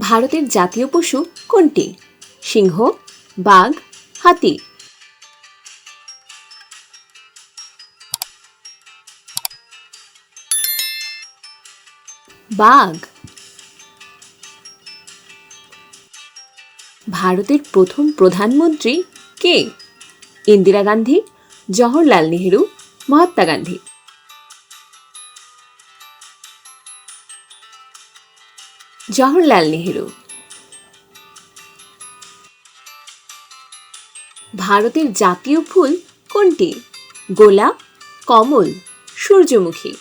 ভারতের জাতীয় পশু কোনটি? সিংহ, বাঘ, হাতি। বাঘ। ভারতের প্রথম প্রধানমন্ত্রী কে? ইন্দিরা গান্ধী, জওহরলাল নেহেরু, মহাত্মা গান্ধী। জওহরলাল নেহেরু। ভারতের জাতীয় ফুল কোনটি? গোলাপ, কমল, সূর্যমুখী।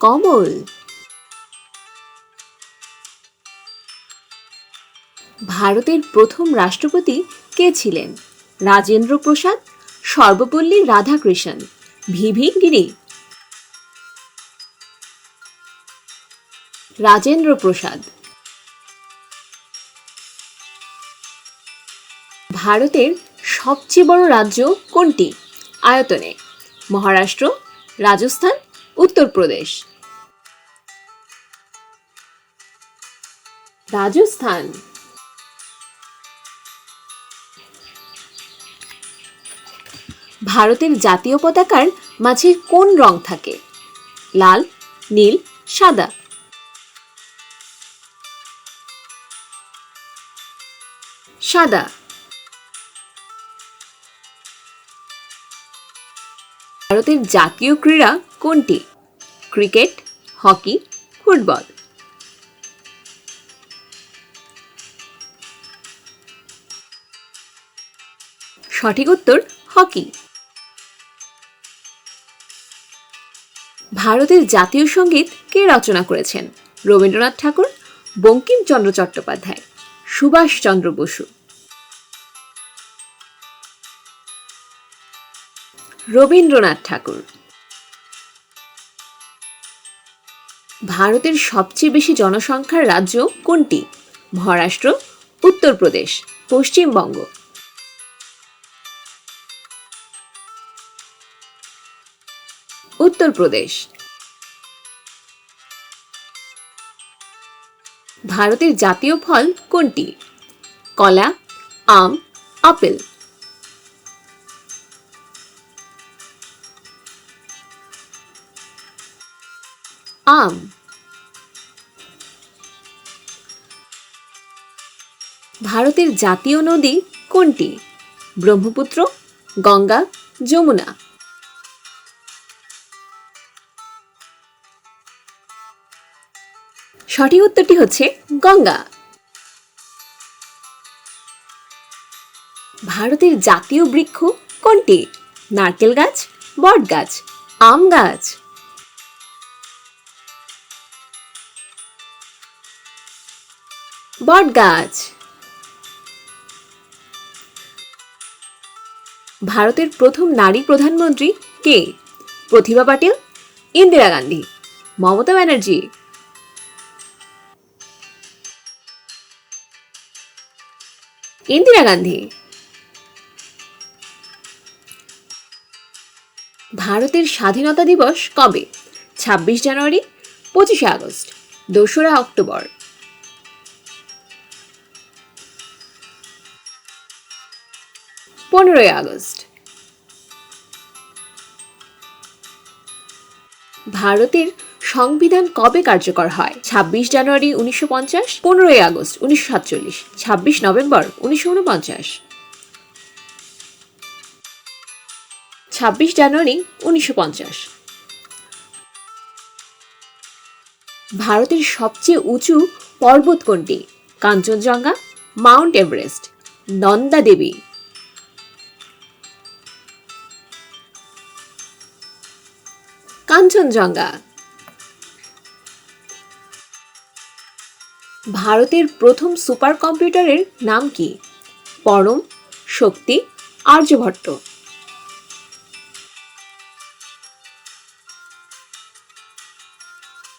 কমল। ভারতের প্রথম রাষ্ট্রপতি কে ছিলেন? রাজেন্দ্র প্রসাদ সর্বপল্লী রাধাকৃষ্ণন। ভিভি গিরি রাজেন্দ্র প্রসাদ ভারতের সবচেয়ে বড় রাজ্য কোনটি? আয়তনে মহারাষ্ট্র, রাজস্থান, উত্তরপ্রদেশ। রাজস্থান। ভারতের জাতীয় পতাকার মাঝে কোন রং থাকে? লাল, নীল, সাদা? সাদা। ভারতের জাতীয় ক্রীড়া কোনটি? Cricket, hockey, football. সঠিক উত্তর, হকি। ভারতের জাতীয় সংগীত কে রচনা করেছেন? রবীন্দ্রনাথ ঠাকুর, বঙ্কিমচন্দ্র চট্টোপাধ্যায় সুভাষচন্দ্র বসু। রবীন্দ্রনাথ ঠাকুর। ভারতের সবচেয়ে বেশি জনসংখ্যার রাজ্য কোনটি? মহারাষ্ট্র, উত্তরপ্রদেশ, পশ্চিমবঙ্গ। উত্তরপ্রদেশ। ভারতের জাতীয় ফল কোনটি? কলা, আম, আপেল। আম। ভারতের জাতীয় নদী কোনটি? ব্রহ্মপুত্র, গঙ্গা, যমুনা। সঠিক উত্তরটি হচ্ছে গঙ্গা। ভারতের জাতীয় বৃক্ষ কোনটি? নারকেল গাছ, বট গাছ, আম গাছ। বট গাছ। ভারতের প্রথম নারী প্রধানমন্ত্রী কে? প্রতিভা পাটিল, ইন্দিরা গান্ধী, মমতা ব্যানার্জি। ইন্দিরা গান্ধী। ভারতের স্বাধীনতা দিবস কবে? ছাব্বিশ জানুয়ারি, পঁচিশে আগস্ট, দোসরা অক্টোবর। পনেরোই আগস্ট। ভারতের সংবিধান কবে কার্যকর হয়? ছাব্বিশ জানুয়ারি উনিশশো পঞ্চাশ, পনেরোই আগস্ট উনিশশো সাতচল্লিশ, ছাব্বিশ নভেম্বর উনিশশো উনপঞ্চাশ ছাব্বিশ জানুয়ারি উনিশশো পঞ্চাশ। ভারতের সবচেয়ে উঁচু পর্বত কোনটি? Kanchenjunga, Mount Everest, Nanda Devi. Kanchenjunga. ভারতের প্রথম সুপার কম্পিউটারের নাম কি? পরম, শক্তি, আর্যভট্ট।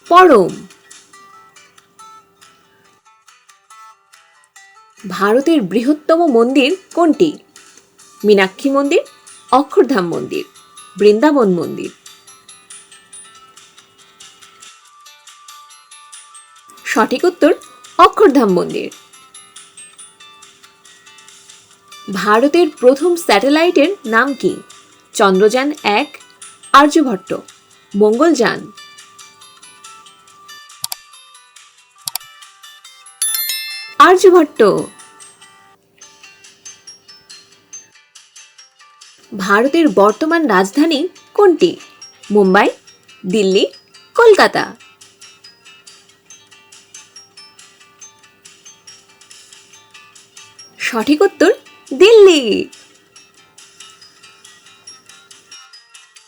পরম। ভারতের বৃহত্তম মন্দির কোনটি? মীনাক্ষী মন্দির, অক্ষরধাম মন্দির, বৃন্দাবন মন্দির। সঠিক উত্তর অক্ষরধাম মন্দির। ভারতের প্রথম স্যাটেলাইটের নাম কি? চন্দ্রযান এক, আর্যভট্ট, মঙ্গলযান। আর্যভট্ট। ভারতের বর্তমান রাজধানী কোনটি? মুম্বাই, দিল্লি, কলকাতা। সঠিক উত্তর দিল্লি।